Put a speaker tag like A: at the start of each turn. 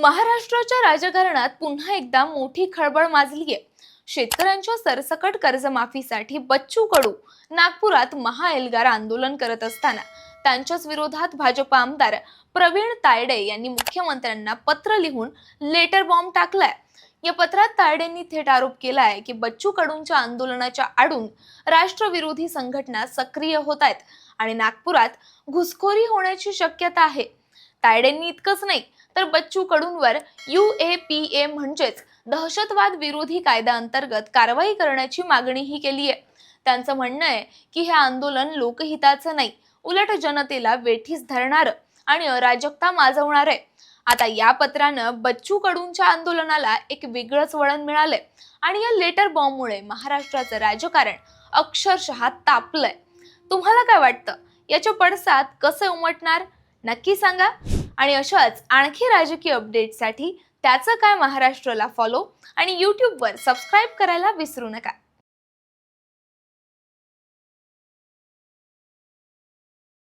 A: महाराष्ट्राच्या राजकारणात पुन्हा एकदा मोठी खळबळ माजली आहे शेतकऱ्यांच्या सरसकट कर्जमाफीसाठी बच्चू कडू नागपुरात महाएल्गार आंदोलन करत असताना त्यांच्याच विरोधात भाजप आमदार प्रवीण तायडे यांनी मुख्यमंत्र्यांना पत्र लिहून लेटर बॉम्ब टाकलाय. या पत्रात तायडेंनी थेट आरोप केला आहे की बच्चू कडूंच्या आंदोलनाच्या आडून राष्ट्रविरोधी संघटना सक्रिय होत आहेत आणि नागपुरात घुसखोरी होण्याची शक्यता आहे. तायडेंनी इतकंच नाही तर बच्चू कडूंवर यू ए पी ए म्हणजेच दहशतवाद विरोधी कायद्याअंतर्गत कारवाई करण्याची मागणीही केली आहे. त्यांचं म्हणणं आहे की हे आंदोलन लोकहिताचं नाही उलट जनतेला वेठीस धरणारं आणि अराजकता माजवणार आहे. आता या पत्रानं बच्चू कडूंच्या आंदोलनाला एक वेगळंच वळण मिळालंय आणि या लेटर बॉम्बमुळे महाराष्ट्राचं राजकारण अक्षरशः तापलंय. तुम्हाला काय वाटतं? याच्या पडसाद कसे उमटणार? नक्की सांगा. आणि अशाच आणखी राजकीय अपडेटसाठी त्याचं काय महाराष्ट्राला फॉलो आणि यूट्यूबवर सबस्क्राईब करायला विसरू नका.